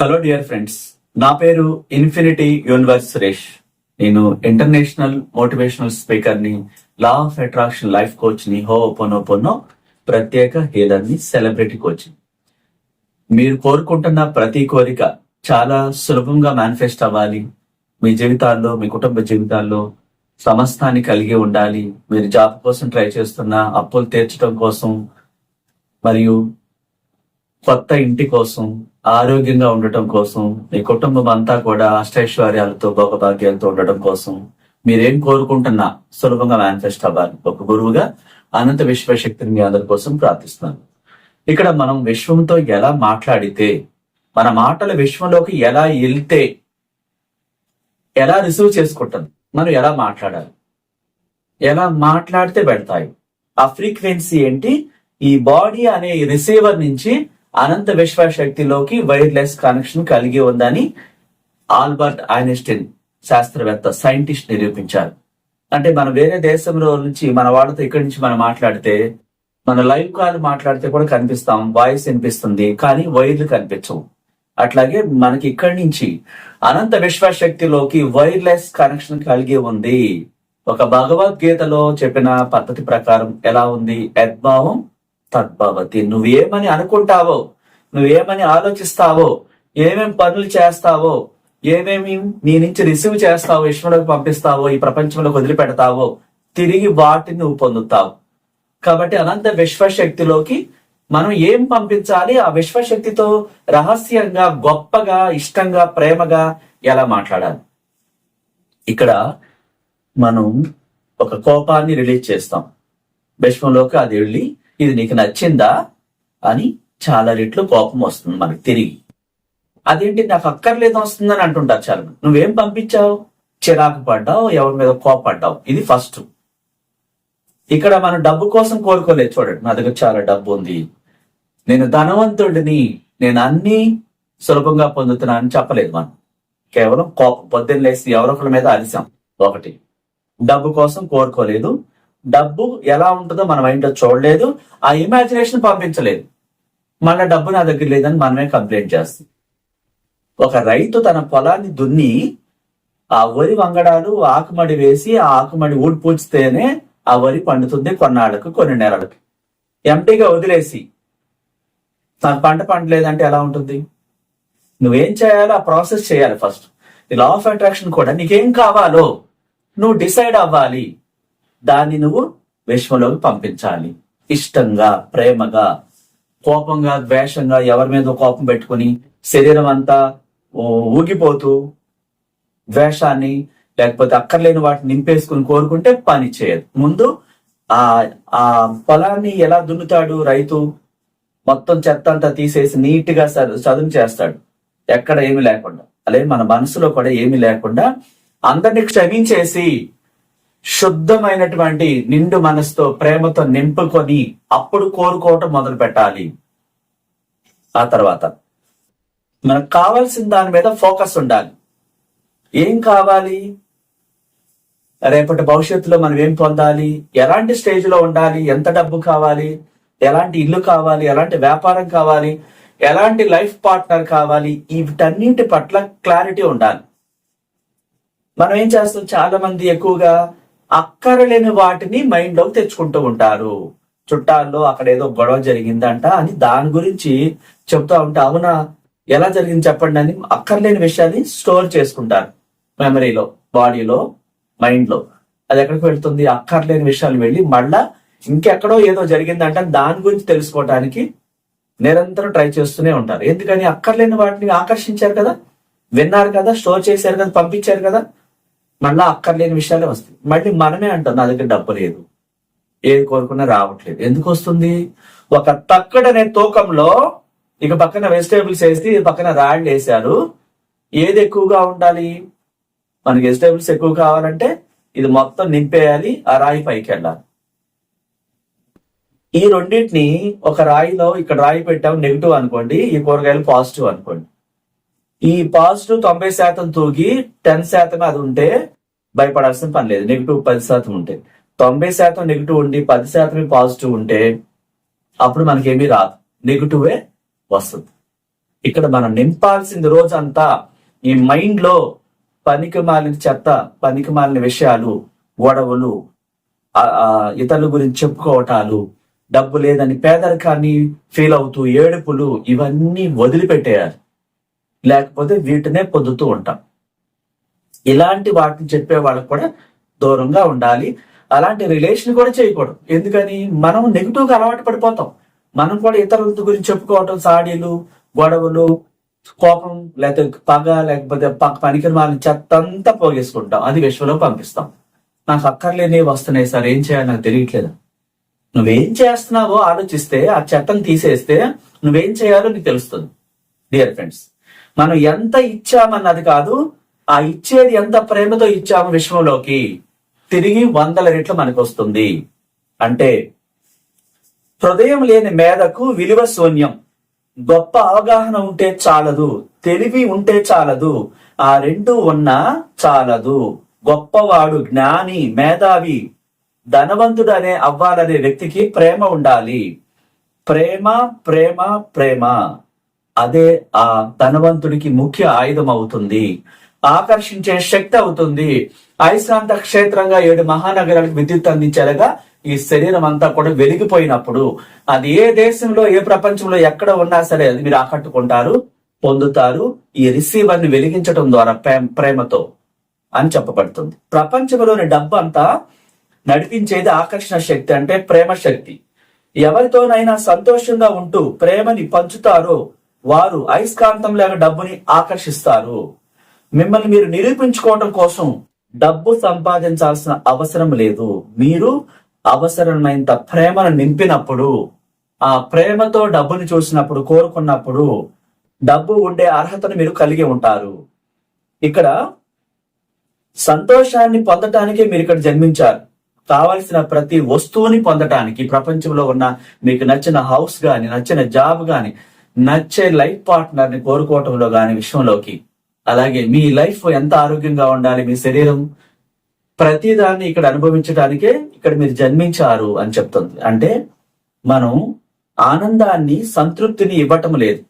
Hello dear friends నా పేరు infinity universe Suresh. నేను ఇంటర్నేషనల్ మోటివేషనల్ స్పీకర్ని లా ఆఫ్ అట్రాక్షన్ లైఫ్ కోచ్ని హో పొనో ప్రత్యేక హీలర్ని సెలబ్రిటీ కోచ్ మీరు కోరుకుంటున్న ప్రతి కోరిక చాలా సులభంగా మేనిఫెస్ట్ అవ్వాలి. మీ జీవితాల్లో మీ కుటుంబ జీవితాల్లో సమస్తాన్ని కలిగి ఉండాలి. మీరు జాబ్ కోసం ట్రై చేస్తున్న అప్పులు తీర్చడం కోసం మరియు కొత్త ఇంటి కోసం ఆరోగ్యంగా ఉండటం కోసం మీ కుటుంబం అంతా కూడా అష్టైశ్వర్యాలతో భోగభాగ్యాలతో ఉండటం కోసం మీరేం కోరుకుంటున్నా సులభంగా మేనిఫెస్ట్ అవ్వాలి. ఒక గురువుగా అనంత విశ్వశక్తిని మీ అందరి కోసం ప్రార్థిస్తున్నాను. ఇక్కడ మనం విశ్వంతో ఎలా మాట్లాడితే మన మాటలు విశ్వంలోకి ఎలా వెళ్తే ఎలా రిసీవ్ చేసుకుంటుంది మనం ఎలా మాట్లాడాలి ఎలా మాట్లాడితే పెడతాయి ఆ ఫ్రీక్వెన్సీ ఏంటి ఈ బాడీ అనే రిసీవర్ నుంచి అనంత విశ్వశక్తిలోకి వైర్లెస్ కనెక్షన్ కలిగి ఉందని ఆల్బర్ట్ ఐన్స్టీన్ శాస్త్రవేత్త సైంటిస్ట్ నిరూపించారు. అంటే మన వేరే దేశంలో నుంచి మన వాళ్ళతో ఇక్కడి నుంచి మనం మాట్లాడితే మన లైవ్ కాల్ మాట్లాడితే కూడా కనిపిస్తాం వాయిస్ వినిపిస్తుంది కానీ వైర్లు కనిపించవు. అట్లాగే మనకి ఇక్కడి నుంచి అనంత విశ్వశక్తిలోకి వైర్లెస్ కనెక్షన్ కలిగి ఉంది. ఒక భగవద్గీతలో చెప్పిన పద్ధతి ప్రకారం ఎలా ఉంది? యద్భావం తద్భవతి. నువ్వేమని అనుకుంటావో నువ్వేమని ఆలోచిస్తావో ఏమేం పనులు చేస్తావో ఏమేమి నీ నుంచి రిసీవ్ చేస్తావో విశ్వంలోకి పంపిస్తావో ఈ ప్రపంచంలోకి వదిలిపెడతావో తిరిగి వాటిని నువ్వు పొందుతావు. కాబట్టి అనంత విశ్వశక్తిలోకి మనం ఏం పంపించాలి? ఆ విశ్వశక్తితో రహస్యంగా గొప్పగా ఇష్టంగా ప్రేమగా ఎలా మాట్లాడాలి? ఇక్కడ మనం ఒక కోపాన్ని రిలీజ్ చేస్తాం. విశ్వంలోకి అది వెళ్ళి ఇది నీకు నచ్చిందా? అని చాలా రెట్లు కోపం వస్తుంది మనకి తిరిగి. అదేంటి నాకు అక్కర్లేదు వస్తుందని అంటుంటారు చాలా నువ్వేం పంపించావు? చిరాకు పడ్డావు ఎవరి మీద కోపడ్డావు? ఇది ఫస్ట్ ఇక్కడ మనం డబ్బు కోసం కోరుకోలేదు చూడండి. నా దగ్గర చాలా డబ్బు ఉంది. నేను ధనవంతుడిని నేను అన్ని సులభంగా పొందుతున్నాను అని చెప్పలేదు మనం. కేవలం కోపం. పొద్దున్న లేసి ఎవరొకరి మీద అలిసాం ఒకటి. డబ్బు కోసం కోరుకోలేదు. డబ్బు ఎలా ఉంటుందో మన మైండ్లో చూడలేదు ఆ ఇమాజినేషన్ పంపించలేదు. మన డబ్బు నా దగ్గర లేదని మనమే కంప్లైంట్ చేస్తాం. ఒక రైతు తన పొలాన్ని దున్ని ఆ వరి వంగడాలు ఆకుమడి వేసి ఆ ఆకుమడి ఊడిపూచితేనే ఆ వరి పండుతుంది కొన్నాళ్ళకు కొన్ని నెలలకు. ఎంటీగా వదిలేసి నాకు పంట పండలేదంటే ఎలా ఉంటుంది? నువ్వేం చేయాలో ఆ ప్రాసెస్ చేయాలి ఫస్ట్ లా ఆఫ్ అట్రాక్షన్ కూడా నీకేం కావాలో నువ్వు డిసైడ్ అవ్వాలి. దాన్ని నువ్వు విశ్వంలోకి పంపించాలి. ఇష్టంగా ప్రేమగా కోపంగా ద్వేషంగా ఎవరి మీద కోపం పెట్టుకుని శరీరం అంతా ఊగిపోతూ ద్వేషాన్ని లేకపోతే అక్కర్లేని వాటిని నింపేసుకుని కోరుకుంటే పని చేయదు. ముందు ఆ ఆ పొలాన్ని ఎలా దున్నుతాడు రైతు? మొత్తం చెత్త అంతా తీసేసి నీట్గా చదును చేస్తాడు. ఎక్కడ ఏమి లేకుండా. అలాగే మన మనసులో కూడా ఏమి లేకుండా అందరిని క్షమించేసి శుద్ధమైనటువంటి నిండు మనసుతో ప్రేమతో నింపుకొని అప్పుడు కోరుకోవటం మొదలు పెట్టాలి. ఆ తర్వాత మనకు కావాల్సిన దాని మీద ఫోకస్ ఉండాలి. ఏం కావాలి? రేపటి భవిష్యత్తులో మనం ఏం పొందాలి? ఎలాంటి స్టేజ్లో ఉండాలి? ఎంత డబ్బు కావాలి? ఎలాంటి ఇల్లు కావాలి? ఎలాంటి వ్యాపారం కావాలి? ఎలాంటి లైఫ్ పార్ట్నర్ కావాలి? వీటన్నింటి పట్ల క్లారిటీ ఉండాలి. మనం ఏం చేస్తాం? చాలా మంది ఎక్కువగా అక్కరలేని వాటిని మైండ్లోకి తెచ్చుకుంటూ ఉంటారు. చుట్టాల్లో అక్కడ ఏదో గొడవ జరిగిందంట అని దాని గురించి చెప్తా ఉంటే అవునా? ఎలా జరిగింది చెప్పండి అని అక్కర్లేని విషయాన్ని స్టోర్ చేసుకుంటారు. మెమరీలో బాడీలో మైండ్లో అది ఎక్కడికి వెళ్తుంది? అక్కర్లేని విషయాలు వెళ్ళి మళ్ళా ఇంకెక్కడో ఏదో జరిగిందంట దాని గురించి తెలుసుకోవడానికి నిరంతరం ట్రై చేస్తూనే ఉంటారు. ఎందుకని? అక్కర్లేని వాటిని ఆకర్షించారు కదా? విన్నారు కదా? స్టోర్ చేశారు కదా? పంపించారు కదా? మళ్ళీ అక్కర్లేని విషయాలే వస్తాయి. మళ్ళీ మనమే అంటాం నా దగ్గర డబ్బు లేదు. ఏది కోరుకున్నా రావట్లేదు. ఎందుకు వస్తుంది? ఒక తక్కడనే తూకంలో ఇక పక్కన వెజిటేబుల్స్ వేసి పక్కన రాళ్ళు వేసారు ఏది ఎక్కువగా ఉండాలి? మనకి వెజిటేబుల్స్ ఎక్కువ కావాలంటే ఇది మొత్తం నింపేయాలి ఆ రాయి పైకి వెళ్ళాలి. ఈ రెండింటిని ఒక రాయిలో ఇక్కడ రాయి పెట్టాము నెగిటివ్ అనుకోండి ఈ కూరగాయలు పాజిటివ్ అనుకోండి. ఈ పాజిటివ్ తొంభై శాతం తూగి టెన్ శాతం అది ఉంటే భయపడాల్సిన పని లేదు. నెగిటివ్ పది శాతం ఉంటే. తొంభై శాతం నెగిటివ్ ఉండి పది శాతమే పాజిటివ్ ఉంటే అప్పుడు మనకేమీ రాదు. నెగిటివే వస్తుంది. ఇక్కడ మనం నింపాల్సింది రోజంతా ఈ మైండ్లో పనికి మాలిన చెత్త పనికి మాలిన విషయాలు గొడవలు ఇతరుల గురించి చెప్పుకోవటాలు డబ్బు లేదని పేదరికాన్ని ఫీల్ అవుతూ ఏడుపులు ఇవన్నీ వదిలిపెట్టేయాలి. లేకపోతే వీటినే పొందుతూ ఉంటాం. ఇలాంటి వాటిని చెప్పే వాళ్ళకు కూడా దూరంగా ఉండాలి. అలాంటి రిలేషన్ కూడా చేయకూడదు. ఎందుకని? మనం నెగిటివ్గా అలవాటు పడిపోతాం. మనం కూడా ఇతరుల గురించి చెప్పుకోవటం సాడీలు గొడవలు కోపం లేకపోతే పగ లేకపోతే ప- పనికి వాళ్ళని చెత్త అంతా పోగేసుకుంటాం. అది విశ్వలో పంపిస్తాం. నాకు అక్కర్లేని వస్తున్నాయి సార్. ఏం చేయాలి నాకు తెలియట్లేదు. నువ్వేం చేస్తున్నావో ఆలోచిస్తే ఆ చెత్తను తీసేస్తే నువ్వేం చేయాలో నీకు తెలుస్తుంది. డియర్ ఫ్రెండ్స్ మనం ఎంత ఇచ్చామన్నది కాదు ఆ ఇచ్చేది ఎంత ప్రేమతో ఇచ్చాము విశ్వంలోకి తిరిగి వందల రెట్లు మనకు వస్తుంది అంటే హృదయం లేని మేధకు విలువ శూన్యం. గొప్ప అవగాహన ఉంటే చాలదు తెలివి ఉంటే చాలదు ఆ రెండు ఉన్నా చాలదు. గొప్పవాడు జ్ఞాని మేధావి ధనవంతుడు అనే అవ్వాలనే వ్యక్తికి ప్రేమ ఉండాలి. ప్రేమ ప్రేమ ప్రేమ. అదే ఆ ధనవంతుడికి ముఖ్య ఆయుధం అవుతుంది ఆకర్షించే శక్తి అవుతుంది. అయస్కాంత క్షేత్రంగా ఏడు మహానగరాలకు విద్యుత్ అందించేలాగా ఈ శరీరం అంతా కూడా వెలిగిపోయినప్పుడు అది ఏ దేశంలో ఏ ప్రపంచంలో ఎక్కడ ఉన్నా సరే అది మీరు ఆకట్టుకుంటారు పొందుతారు. ఈ రిసీవర్ని వెలిగించడం ద్వారా ప్రేమ- ప్రేమతో అని చెప్పబడుతుంది. ప్రపంచంలోని డబ్బు అంతా నడిపించేది ఆకర్షణ శక్తి అంటే ప్రేమ శక్తి. ఎవరితోనైనా సంతోషంగా ఉంటూ ప్రేమని పంచుతారో వారు అయస్కాంతం లేక డబ్బుని ఆకర్షిస్తారు. మిమ్మల్ని మీరు నిరూపించుకోవడం కోసం డబ్బు సంపాదించాల్సిన అవసరం లేదు. మీరు అవసరమైనంత ప్రేమను నింపినప్పుడు ఆ ప్రేమతో డబ్బుని చూసినప్పుడు కోరుకున్నప్పుడు డబ్బు ఉండే అర్హతను మీరు కలిగి ఉంటారు. ఇక్కడ సంతోషాన్ని పొందటానికే మీరు ఇక్కడ జన్మించారు. కావలసిన ప్రతి వస్తువుని పొందటానికి ప్రపంచంలో ఉన్న మీకు నచ్చిన హౌస్ గాని నచ్చిన జాబ్ గాని నచ్చే లైఫ్ పార్ట్నర్ని కోరుకోవటంలో గాని విషయంలోకి అలాగే మీ లైఫ్ ఎంత ఆరోగ్యంగా ఉండాలి మీ శరీరం ప్రతి దాన్ని ఇక్కడ అనుభవించడానికే ఇక్కడ మీరు జన్మించారు అని చెప్తుంది. అంటే మనం ఆనందాన్ని సంతృప్తిని ఇవ్వటం లేదు.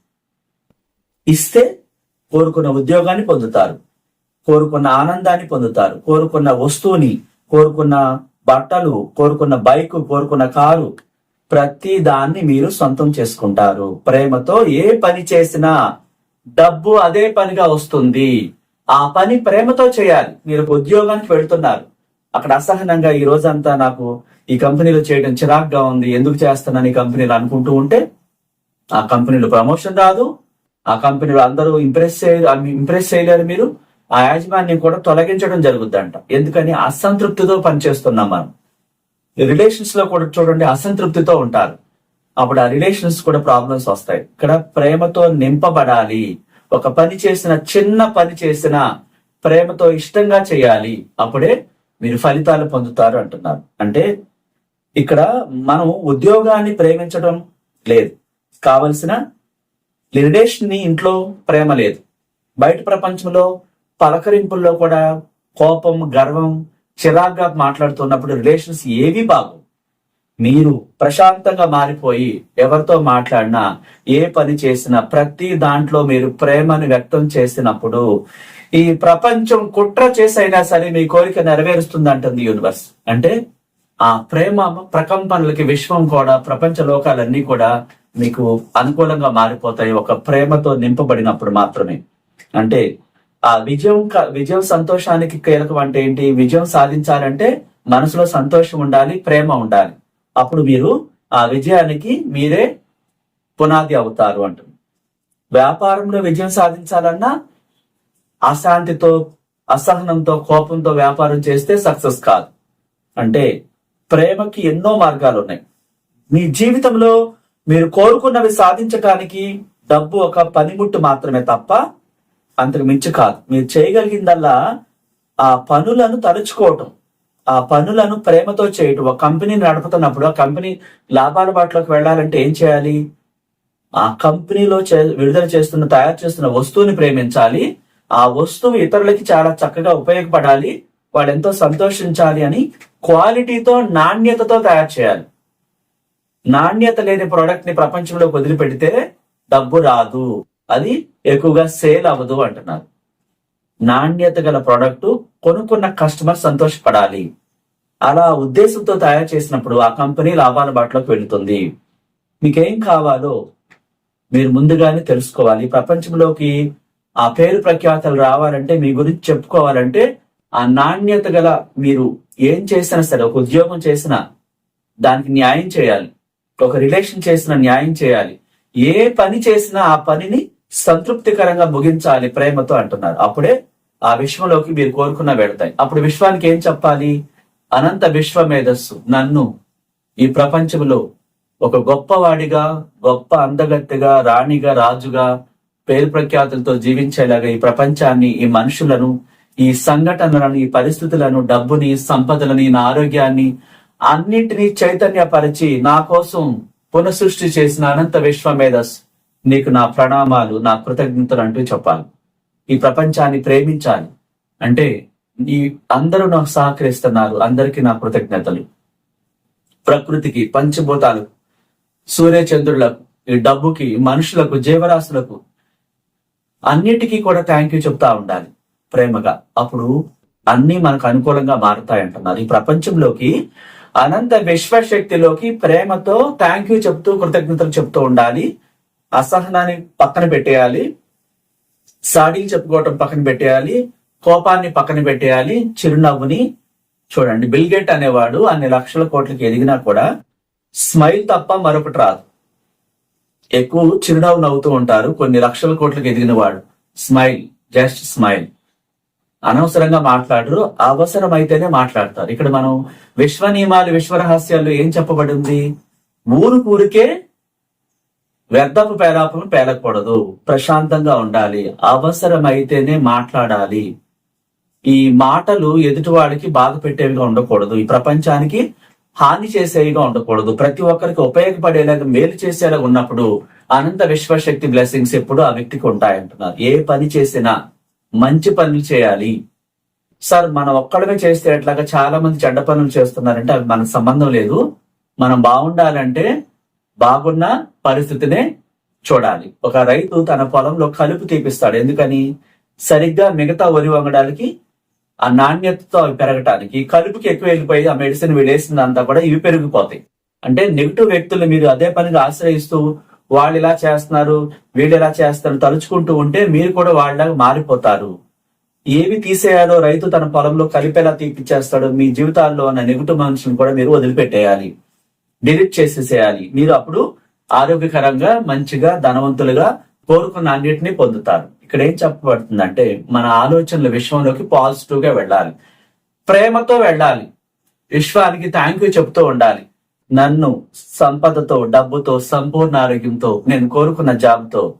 ఇస్తే కోరుకున్న ఉద్యోగాన్ని పొందుతారు కోరుకున్న ఆనందాన్ని పొందుతారు కోరుకున్న వస్తువుని కోరుకున్న బట్టలు కోరుకున్న బైక్ కోరుకున్న కారు ప్రతి దాన్ని మీరు సొంతం చేసుకుంటారు. ప్రేమతో ఏ పని చేసినా డబ్బు అదే పనిగా వస్తుంది. ఆ పని ప్రేమతో చేయాలి. మీరు ఉద్యోగానికి వెళ్తున్నారు. అక్కడ అసహనంగా ఈ రోజంతా నాకు ఈ కంపెనీలో చేయడం చిరాగ్గా ఉంది. ఎందుకు చేస్తున్నాను ఈ కంపెనీలో అనుకుంటూ ఉంటే ఆ కంపెనీలో ప్రమోషన్ రాదు. ఆ కంపెనీలో అందరూ ఇంప్రెస్ ఇంప్రెస్ చేయలేరు మీరు. ఆ యాజమాన్యం కూడా తొలగించడం జరుగుద్దంట. ఎందుకని? అసంతృప్తితో పనిచేస్తున్నాం మనం. రిలేషన్స్లో కూడా చూడండి అసంతృప్తితో ఉంటారు. అప్పుడు ఆ రిలేషన్స్ కూడా ప్రాబ్లమ్స్ వస్తాయి. ఇక్కడ ప్రేమతో నింపబడాలి. ఒక పని చేసిన చిన్న పని చేసిన ప్రేమతో ఇష్టంగా చేయాలి. అప్పుడే మీరు ఫలితాలు పొందుతారు అంటున్నారు. అంటే ఇక్కడ మనం ఉద్యోగాన్ని ప్రేమించడం లేదు. కావలసిన రిలేషన్ని ఇంట్లో ప్రేమ లేదు. బయట ప్రపంచంలో పలకరింపుల్లో కూడా కోపం గర్వం చిరాగ్గా మాట్లాడుతున్నప్పుడు రిలేషన్స్ ఏవి బాగు మీరు ప్రశాంతంగా మారిపోయి ఎవరితో మాట్లాడినా ఏ పని చేసినా ప్రతి దాంట్లో మీరు ప్రేమను వ్యక్తం చేసినప్పుడు ఈ ప్రపంచం కుట్ర చేసైనా సరే మీ కోరిక నెరవేరుస్తుంది అంటుంది యూనివర్స్. అంటే ఆ ప్రేమ ప్రకంపనలకి విశ్వం కూడా ప్రపంచ లోకాలన్నీ కూడా మీకు అనుకూలంగా మారిపోతాయి. ఒక ప్రేమతో నింపబడినప్పుడు మాత్రమే. అంటే ఆ విజయం క- విజయం సంతోషానికి కీలకం అంటే ఏంటి? విజయం సాధించాలంటే మనసులో సంతోషం ఉండాలి ప్రేమ ఉండాలి. అప్పుడు మీరు ఆ విజయానికి మీరే పునాది అవుతారు అంటుంది వ్యాపారంలో విజయం సాధించాలన్నా అశాంతితో అసహనంతో కోపంతో వ్యాపారం చేస్తే సక్సెస్ కాదు. అంటే ప్రేమకి ఎన్నో మార్గాలు ఉన్నాయి. మీ జీవితంలో మీరు కోరుకున్నవి సాధించడానికి డబ్బు ఒక పనిముట్టు మాత్రమే తప్ప అంతకు మించి కాదు. మీరు చేయగలిగిందల్లా ఆ పనులను తలుచుకోవటం. ఆ పనులను ప్రేమతో చేయటం. ఒక కంపెనీని నడుపుతున్నప్పుడు ఆ కంపెనీ లాభాల బాటలోకి వెళ్ళాలంటే ఏం చేయాలి? ఆ కంపెనీలో చే- విడుదల చేస్తున్న తయారు చేస్తున్న వస్తువుని ప్రేమించాలి. ఆ వస్తువు ఇతరులకి చాలా చక్కగా ఉపయోగపడాలి. వాళ్ళు ఎంతో సంతోషించాలి అని క్వాలిటీతో నాణ్యతతో తయారు చేయాలి. నాణ్యత లేని ప్రోడక్ట్ని ప్రపంచంలో వదిలిపెడితే డబ్బు రాదు. అది ఎక్కువగా సేల్ అవ్వదు అంటున్నారు. నాణ్యత గల ప్రోడక్ట్ కొనుక్కున్న కస్టమర్ సంతోషపడాలి. అలా ఉద్దేశంతో తయారు చేసినప్పుడు ఆ కంపెనీ లాభాల బాటలోకి వెళుతుంది. మీకేం కావాలో మీరు ముందుగానే తెలుసుకోవాలి. ప్రపంచంలోకి ఆ పేరు ప్రఖ్యాతలు రావాలంటే మీ గురించి చెప్పుకోవాలంటే ఆ నాణ్యత గల మీరు ఏం చేసినా సరే ఒక ఉద్యోగం చేసినా దానికి న్యాయం చేయాలి. ఒక రిలేషన్ చేసిన న్యాయం చేయాలి. ఏ పని చేసినా ఆ పనిని సంతృప్తికరంగా ముగించాలి ప్రేమతో అంటున్నారు. అప్పుడే ఆ విశ్వంలోకి మీరు కోరుకున్న వెళతాయి. అప్పుడు విశ్వానికి ఏం చెప్పాలి? అనంత విశ్వ మేధస్సు. నన్ను ఈ ప్రపంచంలో ఒక గొప్పవాడిగా గొప్ప అందగత్తెగా రాణిగా రాజుగా పేరు ప్రఖ్యాతులతో జీవించేలాగా ఈ ప్రపంచాన్ని ఈ మనుషులను ఈ సంఘటనలను ఈ పరిస్థితులను డబ్బుని సంపదలని నా ఆరోగ్యాన్ని అన్నింటినీ చైతన్యపరిచి నా కోసం పునఃసృష్టి చేసిన అనంత విశ్వమేధస్ నీకు నా ప్రణామాలు నా కృతజ్ఞతలు అంటూ చెప్పాలి. ఈ ప్రపంచాన్ని ప్రేమించాలి. అంటే ఈ అందరూ నాకు సహకరిస్తున్నారు. అందరికీ నా కృతజ్ఞతలు. ప్రకృతికి పంచభూతాలు సూర్యచంద్రులకు ఈ డబ్బుకి మనుషులకు జీవరాశులకు అన్నిటికీ కూడా థ్యాంక్ యూ చెప్తా ఉండాలి. ప్రేమగా. అప్పుడు అన్ని మనకు అనుకూలంగా మారుతాయంటున్నారు. ఈ ప్రపంచంలోకి అనంత విశ్వశక్తిలోకి ప్రేమతో థ్యాంక్ యూ చెప్తూ కృతజ్ఞతలు చెప్తూ ఉండాలి. అసహనాన్ని పక్కన పెట్టేయాలి. సాడీలు చెప్పుకోవటం పక్కన పెట్టేయాలి. కోపాన్ని పక్కన పెట్టేయాలి. చిరునవ్వుని చూడండి. బిల్గేట్ అనేవాడు అన్ని లక్షల కోట్లకి ఎదిగినా కూడా స్మైల్ తప్ప మరొకటి రాదు. ఎక్కువ చిరునవ్వు నవ్వుతూ ఉంటారు. కొన్ని లక్షల కోట్లకు ఎదిగిన వాడు స్మైల్ జస్ట్ స్మైల్. అనవసరంగా మాట్లాడరు. అవసరమైతేనే మాట్లాడతారు. ఇక్కడ మనం విశ్వ నియమాలు విశ్వ రహస్యాలు ఏం చెప్పబడింది? ఊరు ఊరికే వ్యర్థపు పేలాపం పేలకూడదు. ప్రశాంతంగా ఉండాలి. అవసరమైతేనే మాట్లాడాలి. ఈ మాటలు ఎదుటివాడికి బాధ పెట్టేవిగా ఉండకూడదు. ఈ ప్రపంచానికి హాని చేసేవిగా ఉండకూడదు. ప్రతి ఒక్కరికి ఉపయోగపడేలాగా మేలు చేసేలాగా ఉన్నప్పుడు అనంత విశ్వశక్తి బ్లెస్సింగ్స్ ఎప్పుడు ఆ వ్యక్తికి ఉంటాయంటున్నారు. ఏ పని చేసినా మంచి పనులు చేయాలి. సార్ మనం ఒక్కడమే చేస్తే ఎట్లాగా? చాలా మంది చెడ్డ పనులు చేస్తున్నారంటే అవి మనకు సంబంధం లేదు. మనం బాగుండాలంటే బాగున్న పరిస్థితినే చూడాలి. ఒక రైతు తన పొలంలో కలుపు తీపిస్తాడు. ఎందుకని? సరిగ్గా మిగతా వరి వంగడానికి ఆ నాణ్యతతో అవి పెరగటానికి. కలుపుకి ఎక్కువ వెళ్ళిపోయి ఆ మెడిసిన్ వీడేసిందంతా కూడా ఇవి పెరిగిపోతాయి. అంటే నెగిటివ్ వ్యక్తులు మీరు అదే పనిగా ఆశ్రయిస్తూ వాళ్ళు ఇలా చేస్తున్నారు వీళ్ళు ఇలా చేస్తారు తలుచుకుంటూ ఉంటే మీరు కూడా వాళ్ళలాగా మారిపోతారు. ఏవి తీసేయాలో రైతు తన పొలంలో కలిపేలా తీపిచ్చేస్తాడు. మీ జీవితాల్లో ఉన్న నెగిటివ్ మనుషులను కూడా మీరు వదిలిపెట్టేయాలి. డిలీట్ చేసేసేయాలి. మీరు అప్పుడు ఆరోగ్యకరంగా మంచిగా ధనవంతులుగా కోరుకున్న అన్నిటిని పొందుతారు. ఇక్కడ ఏం చెప్పబడుతుందంటే మన ఆలోచనల విశ్వంలోకి పాజిటివ్గా వెళ్ళాలి. ప్రేమతో వెళ్ళాలి. విశ్వానికి థ్యాంక్ యూ చెప్తూ ఉండాలి. నన్ను సంపదతో డబ్బుతో సంపూర్ణ ఆరోగ్యంతో నేను కోరుకున్న జాబ్తో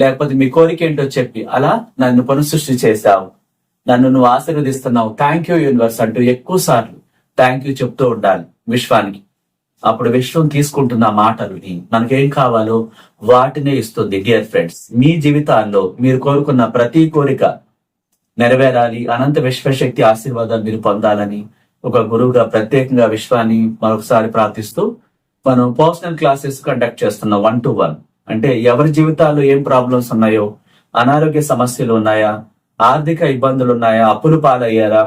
లేకపోతే మీ కోరిక ఏంటో చెప్పి అలా నన్ను పునఃసృష్టి చేశావు. నన్ను నువ్వు ఆశీర్వదిస్తున్నావు. థ్యాంక్ యూ యూనివర్స్ అంటూ ఎక్కువ సార్లు థ్యాంక్ యూ చెప్తూ ఉండాలి విశ్వానికి. అప్పుడు విశ్వం తీసుకుంటున్న ఆ మనకేం కావాలో వాటినే ఇస్తుంది డియర్ ఫ్రెండ్స్. మీ జీవితాల్లో మీరు కోరుకున్న ప్రతి కోరిక నెరవేరాలి. అనంత విశ్వశక్తి ఆశీర్వాదాలు మీరు పొందాలని ఒక గురువుగా ప్రత్యేకంగా విశ్వాన్ని మరొకసారి ప్రార్థిస్తూ మనం పర్సనల్ క్లాసెస్ కండక్ట్ చేస్తున్నాం వన్ టు వన్. అంటే ఎవరి జీవితాల్లో ఏం ప్రాబ్లమ్స్ ఉన్నాయో అనారోగ్య సమస్యలు ఉన్నాయా ఆర్థిక ఇబ్బందులు ఉన్నాయా అప్పులు పాలయ్యారా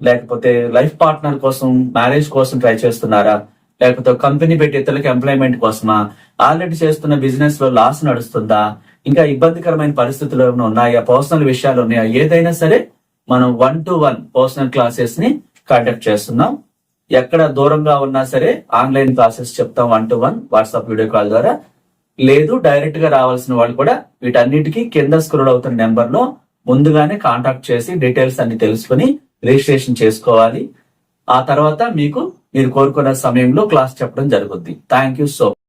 లేకపోతే లైఫ్ పార్ట్నర్ కోసం మ్యారేజ్ కోసం ట్రై చేస్తున్నారా లేకపోతే కంపెనీ పెట్టి ఇతరులకు ఎంప్లాయ్మెంట్ కోసమా? ఆల్రెడీ చేస్తున్న బిజినెస్లో లాస్ నడుస్తుందా? ఇంకా ఇబ్బందికరమైన పరిస్థితులు ఏమైనా ఉన్నాయా? పర్సనల్ విషయాలు ఉన్నాయా? ఏదైనా సరే మనం వన్ టు వన్ పర్సనల్ క్లాసెస్ని కండక్ట్ చేస్తున్నాం. ఎక్కడ దూరంగా ఉన్నా సరే ఆన్లైన్ క్లాసెస్ చెప్తాం one to one WhatsApp video call ద్వారా. లేదు డైరెక్ట్గా రావాల్సిన వాళ్ళు కూడా వీటన్నిటికీ కింద స్క్రోల్ అవుతున్న నెంబర్లో ముందుగానే కాంటాక్ట్ చేసి డీటెయిల్స్ అన్ని తెలుసుకుని రిజిస్ట్రేషన్ చేసుకోవాలి. ఆ తర్వాత మీకు మీరు కోరుకున్న సమయంలో క్లాస్ చెప్పడం జరుగుద్ది. Thank you so